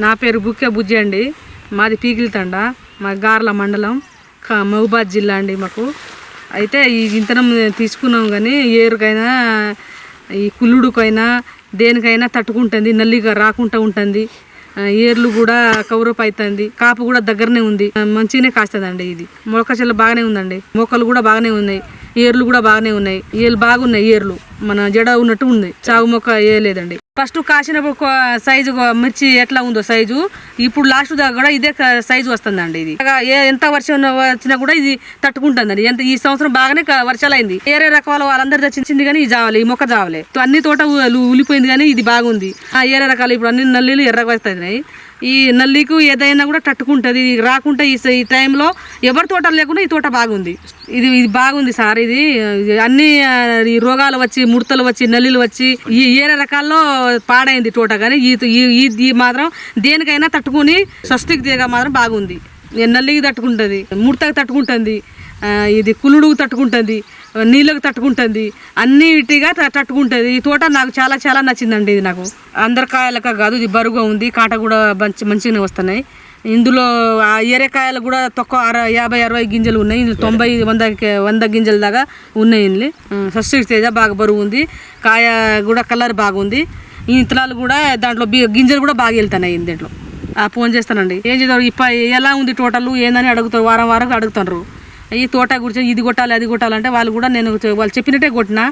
నా పేరు బుక్కే బుజ్జి అండి. మాది పీకిలితండ మా గార్ల మండలం క- జిల్లా అండి మాకు. అయితే ఈ ఇంతనం తీసుకున్నాం కానీ ఏరుకైనా ఈ కుల్లుడుకైనా దేనికైనా తట్టుకుంటుంది నల్లిగా రాకుండా ఉంటుంది. ఏర్లు కూడా కవరప్ అవుతుంది కాపు కూడా దగ్గరనే ఉంది. ఆ, మంచిగానే కాస్తుందండి ఇది. మొలకచెల్ల బాగానే ఉందండి. మొక్కలు కూడా బాగానే ఉన్నాయి. ఏర్లు కూడా బాగానే ఉన్నాయి. ఏర్లు బాగున్నాయి ఏర్లు. మన జడ ఉన్నట్టు ఉంది. చావు మొక్క వేయలేదండి ఫస్ట్ కాసినప్పుడు సైజు మిర్చి ఎట్లా ఉందో సైజు. ఇప్పుడు లాస్ట్ దాకా కూడా ఇదే సైజు వస్తుందండి ఇది. ఏ- ఎంత వర్షం వచ్చినా కూడా ఇది తట్టుకుంటుందండి. ఎంత ఈ సంవత్సరం బాగానే వర్షాలు అయింది వేరే రకాల వాళ్ళందరూ తెచ్చింది కానీ ఈ జావలే ఈ మొక్క జావలే. అన్ని తోట ఉలిపోయింది కానీ ఇది బాగుంది. ఆ ఏరే రకాలు ఇప్పుడు అన్ని నల్లీలు ఎర్రగా వస్తున్నాయి. ఈ నల్లికు ఏదైనా కూడా తట్టుకుంటుంది. ఇది రాకుండా ఈ ఈ టైంలో ఎవరి తోట లేకుండా ఈ తోట బాగుంది. ఇది ఇది బాగుంది సార్. ఇది అన్ని ఈ రోగాలు వచ్చి ముడతలు వచ్చి నల్లిలు వచ్చి ఈ ఏరే రకాల్లో పాడైంది తోట కానీ ఈ ఈ- ఈ మాత్రం దేనికైనా తట్టుకుని స్వస్తికి తీగ మాత్రం బాగుంది. నల్లికి తట్టుకుంటుంది ముడతకు తట్టుకుంటుంది ఇది కులుడుకు తట్టుకుంటుంది. నీళ్ళకు తట్టుకుంటుంది. అన్నిటిగా తట్టుకుంటుంది. ఈ తోట నాకు చాలా చాలా నచ్చిందండి ఇది నాకు. అందరి కాయలక కాదు ఇది బరువుగా ఉంది కాట కూడా మంచి మంచిగానే వస్తున్నాయి. ఇందులో ఆ ఎరేకాయలు కూడా తక్కువ అర యాభై అరవై గింజలు ఉన్నాయి. ఇందులో తొంభై వంద వంద గింజల దాకా ఉన్నాయి ఇందులో. ఫస్ట్ తేజ బాగా బరువు ఉంది. కాయ కూడా కలర్ బాగుంది. ఈ ఇత్తనాలు కూడా దాంట్లో గింజలు కూడా బాగా వెళ్తున్నాయి దీంట్లో ఆ ఫోన్ చేస్తానండి. ఏం చేద్దాం? ఇప్ప ఎలా ఉంది టోటల్? ఏందని అడుగుతారు. వారం వారం అడుగుతారు ఈ తోట గురించి ఇది కొట్టాలి అది కొట్టాలంటే వాళ్ళు కూడా నేను వాళ్ళు చెప్పినట్టే కొట్టినా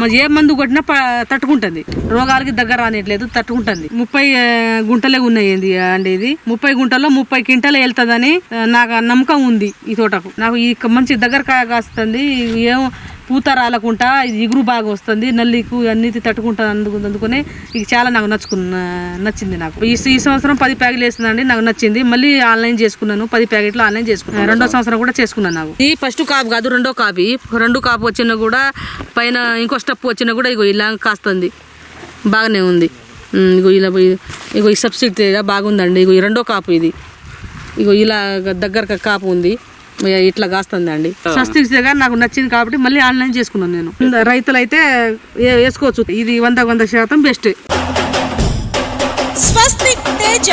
మరి ఏ మందు కొట్టినా తట్టుకుంటుంది. రోగాలకి దగ్గర రానిట్లేదు తట్టుకుంటుంది. ముప్పై గుంటలే ఉన్నాయి అండి ఇది. ముప్పై గుంటల్లో ముప్పై క్వింటలే వెళ్తుందని నాకు నమ్మకం ఉంది ఈ తోటకు. నాకు ఈ మంచి దగ్గర కాస్తుంది ఏం పూత రాలకుండా ఇది ఇగురు బాగా వస్తుంది నల్లికు అన్నిటి తట్టుకుంటా అందుకు అందుకనే ఇది చాలా నాకు నచ్చుకున్న నచ్చింది నాకు. ఈ ఈ సంవత్సరం పది ప్యాకెట్లు వేసిందండి నాకు నచ్చింది. మళ్ళీ ఆన్లైన్ చేసుకున్నాను పది ప్యాకెట్లు ఆన్లైన్ చేసుకున్నాను. రెండో సంవత్సరం కూడా చేసుకున్నాను నాకు. ఈ ఫస్ట్ కాపు కాదు రెండో కాపీ. రెండు కాపు వచ్చినా కూడా పైన ఇంకో స్టెప్ వచ్చినా కూడా ఇగో ఇలా కాస్తుంది. బాగానే ఉంది. ఇగో ఇలా ఇగో ఈ సబ్సిడీ బాగుందండి. ఇగో ఈ రెండో కాపు ఇది. ఇగో ఇలా దగ్గర కాపు ఉంది. ఇట్లా కాస్తుంది అండి? స్వస్తిగా నాకు నచ్చింది కాబట్టి మళ్ళీ ఆన్లైన్ చేసుకున్నాను నేను. రైతులు అయితే వేసుకోవచ్చు. ఇది వంద వంద శాతం బెస్ట్. స్వస్తిక్ తేజ.